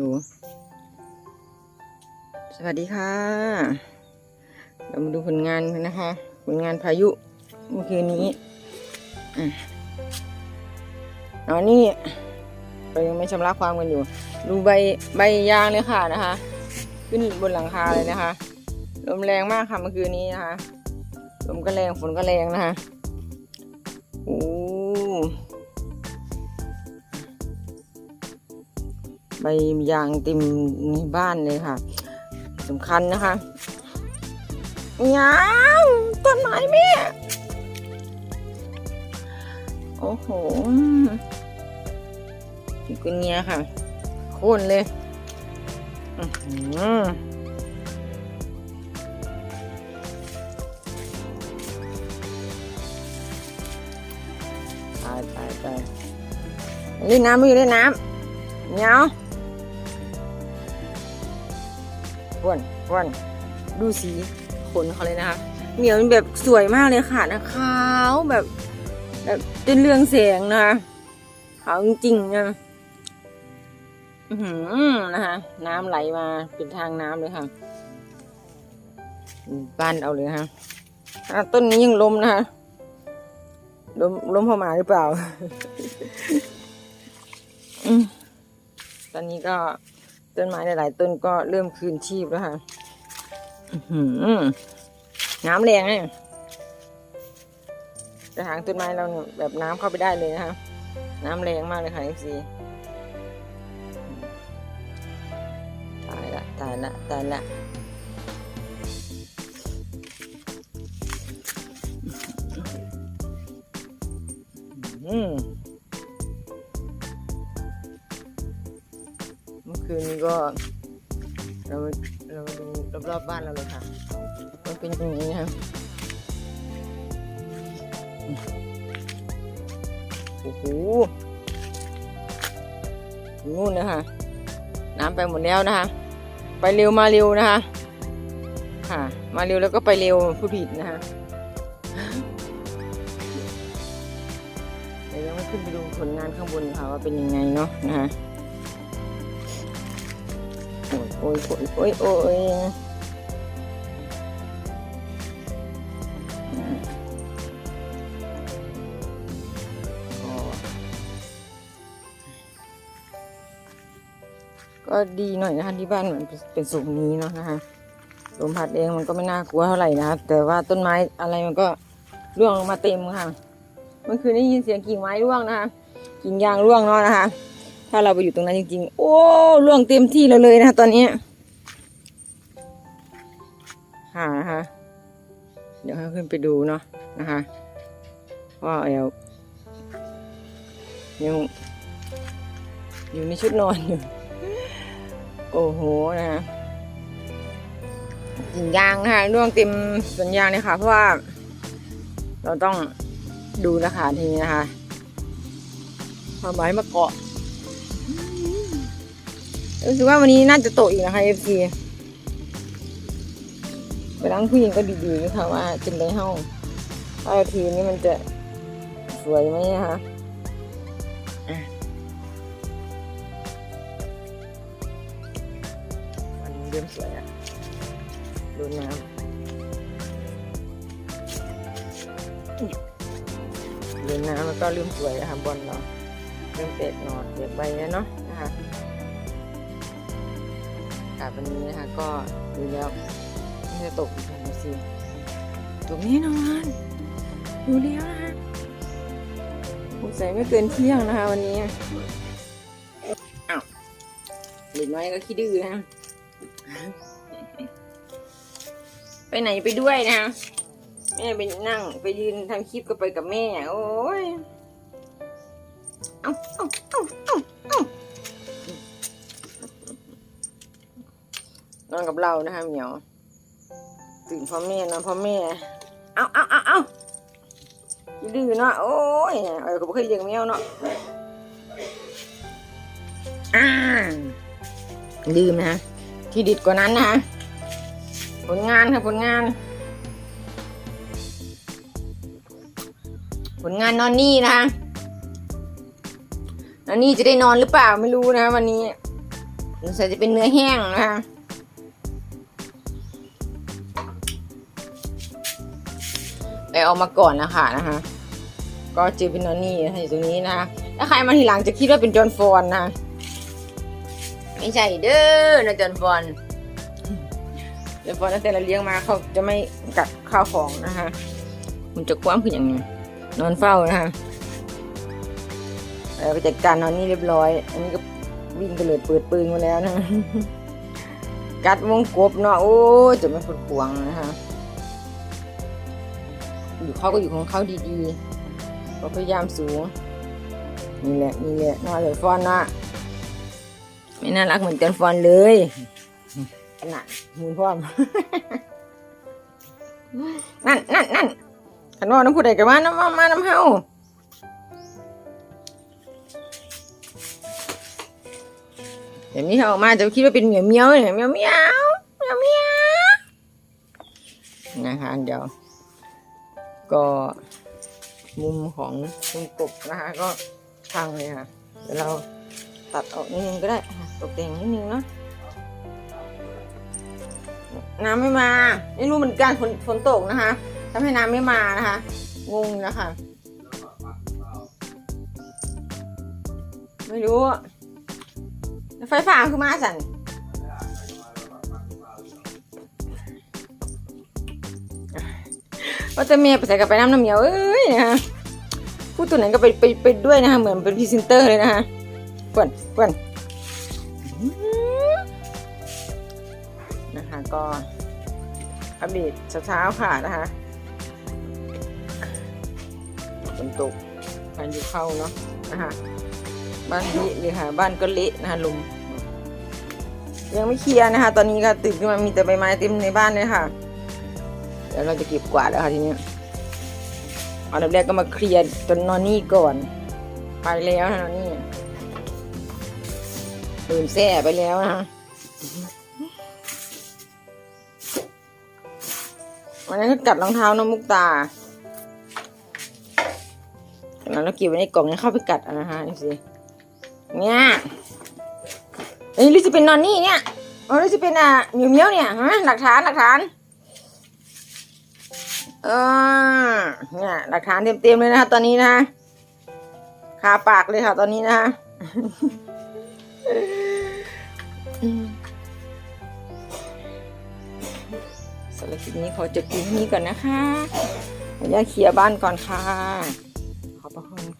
ดู สวัสดีค่ะ เรามาดูผลงานกันนะคะ ผลงานพายุเมื่อคืนนี้อะเอานี่เรายังไม่ชำระความกันอยู่ ดูใบใบยางเลยค่ะนะคะ ขึ้นบนหลังคาเลยนะคะ ลมแรงมากค่ะเมื่อคืนนี้นะคะ ลมก็แรงฝนก็แรงนะคะ ใบยางเต็มในบ้านเลยค่ะสำคัญนะคะยาวต้นไม้แม่โอ้โหพี่กุนเนียค่ะ โค่นเลยอื้อหือตายตายตายเล่นน้ำไม่อยู่เล่นน้ำเหนี ยวป้วนป้วนดูสีขนเขาเลยนะคะ เหนียวแบบสวยมากเลยค่ะนะขาวแบบแบบเป็นเรืองแสงนะคะขาวจริงๆนะอือหือนะคะน้ำไหลมาเป็นทางน้ำเลยค่ะบ้านเอาเลยค่ะต้นนี้ยังล้มนะคะล้มล้มพอหมาหรือเปล่าอืมตอนนี้ก็ ต้นไม้หลายๆต้นก็เริ่มคืนชีพแล้วค่ะหือน้ำแรงเนี่ยกระถางต้นไม้เราเนี่ยแบบน้ำเข้าไปได้เลยนะคะน้ำแรงมากเลยค่ะเอฟซีตายละตายละตายละ คืนนี้ก็ เราเรามาดูรอบๆบ้านเราเลยค่ะมันเป็นอย่างนี้นะครับโอ้โหนู่นนะคะน้ำไปหมดแล้วนะคะ ไปเร็วมาเร็วนะคะ ค่ะ มาเร็วแล้วก็ไปเร็วผู้ผิดนะคะเดี๋ยวเราขึ้นไปดูผลงานข้างบนค่ะว่าเป็นยังไงเนาะนะคะ โอ้ยโอ้ยโอ้ยโอ้ยก็ดีหน่อยนะคะที่บ้านมันเป็นสูงนี้เนาะนะคะลมพัดเองมันก็ไม่น่ากลัวเท่าไหร่นะคะแต่ว่าต้นไม้อะไรมันก็ร่วงลงมาเต็มค่ะ เมื่อคืนได้ยินเสียงกิ่งไม้ร่วงนะคะกิ่งยางร่วงเนาะนะคะ ถ้าเราไปอยู่ตรงนั้นจริงๆ โอ้ร่วงเต็มที่เราเลยนะคะตอนนี้ค่ะนะคะ เดี๋ยวให้ขึ้นไปดูเนาะนะคะ ว่าแอลยังอยู่ในชุดนอนอยู่ โอ้โหนะคะกิ่งยางนะคะร่วงเต็มสวนยางเลยค่ะ เพราะว่า เราต้องดูนะคะทีนี้นะคะเอาไม้มาเกาะ รู้สึกว่าวันนี้น่าจะโตอีกนะคะเอฟซีไปล้างผู้หญิงก็ดีๆนะคะว่าจะได้ห้องถ้าทีนี้มันจะสวยไหมนะคะอันนี้เริ่มสวยอะดูน้ำดินน้ำแล้วก็ลืมสวยนะคะบอลเราเริ่มเตะหนอดเตะใบแล้วเนาะากาศวันนี้นะคะ ก็ดูแล้วไม่จะตกอีกแล้วสิตกแน่นอนดูแล้วนะคะสงสัยไม่เกินเที่ยงนะคะ วันนี้อ้าวเด็กน้อยก็ขี้ดื้อนะไปไหนไปด้วยนะคะแม่ไปนั่งไปยืนทำคลิปก็ไปกับแม่ โอ้ย เอาเอาเอาเอา นอนกับเรานะคะเหมียว ตื่นพ่อแม่นอนพ่อแม่ เอาเอาเอาเอาดื้อเนาะโอ้ยเออก็บ่เคยเลี้ยงแมวเนาะอ่าลืมนะคะที่ดิดกว่านั้นนะคะผลงานค่ะผลงาน ผลงานนอนนี่นะคะนอนนี่จะได้นอนหรือเปล่าไม่รู้นะ วันนี้สงสัยจะเป็นเนื้อแห้งนะคะ ไปเอามาก่อนนะคะนะคะ ก็เจอเป็นนอนนี่นะคะอยู่ตรงนี้นะคะถ้าใครมาทีหลังจะคิดว่าเป็นจอห์นฟอนนะไม่ใช่เด้อนะจอห์นฟอนจอห์นฟอนตั้งแต่เราเลี้ยงมาเขาจะไม่กัดข้าวของนะคะมันจะกว้างขึ้นอย่างนี้นอนเฝ้านะคะแล้วไปจัดการนอนนี่เรียบร้อย อันนี้ก็วิ่งไปเลยเปิดปืนมาแล้วนะ กัดวงกบเนาะโอ้จะไม่ฝนปวงนะคะ อยู่เขาก็อยู่ของเขาดีๆก็พยายามสูง นี่แหละ นี่แหละน่าเลยฟอนนะไม่น่ารักเหมือนกันฟอนเลยน่ะมูนพร้อมนั่นนั่นนั่นขันว่าน้ำผู้ใดกันว่าน้ำมามาน้ำเฮาเดี๋ยวนี้เขาออกมาจะคิดว่าเป็นเหมียวเมียวเนี่ยเหมียวเมียวเหมียวเมียวนะคะเดี๋ยว ก็มุมของมุมกบนะคะก็พังเลยค่ะเดี๋ยวเราตัดออกนิดนึงก็ได้ตกแต่งนิดนึงเนาะน้ำไม่มาไม่รู้เหมือนกันฝนฝนตกนะคะทำให้น้ำไม่มานะคะ งงนะคะไม่รู้ ไฟฟ้าคือมาสั่น ว่าจะเมียไปใส่กับไปน้ำน้ำเหนียวเอ้ยนะคะพูดตัวไหนก็ไปไปไปด้วยนะคะเหมือนเป็นพรีเซนเตอร์เลยนะคะกวนกวนนะคะก็อัปเดตเช้าๆค่ะนะคะฝนตกพายุเข้าเนาะนะคะบ้านเละเลยค่ะ บ้านก็เละนะคะลมยังไม่เคลียร์นะคะ ตอนนี้ก็ตื่นขึ้นมามีแต่ใบไม้เต็มในบ้านเลยค่ะ ดี๋ยวเราจะเก็บกวาดแล้วค่ะทีนี้อันดับแรกก็มาเคลียร์จนนอนนี่ก่อน ไปแล้วนะนอนนี่ตื่นแส่ไปแล้วนะคะวันนั้นก็กัดรองเท้าน้องมุกตาแล้วเราเก็บไว้ในกล่องนี้เข้าไปกัดอะนะคะนี่สิเนี่ยเอ้ยหรือจะเป็นนอนนี่เนี่ยอ๋อหรือจะเป็นอะเหมียวเนี่ยฮะหลักฐานหลักฐาน เออเนี่ยหลักฐานเต็มๆเลยนะคะตอนนี้นะคะคาปากเลยค่ะ ตอนนี้นะคะสำหรับคลิปนี้ขอจบคลิปนี้ก่อนนะคะขออนุญาตเคลียร์บ้านก่อนค่ะ ขอบพระคุณค่ะ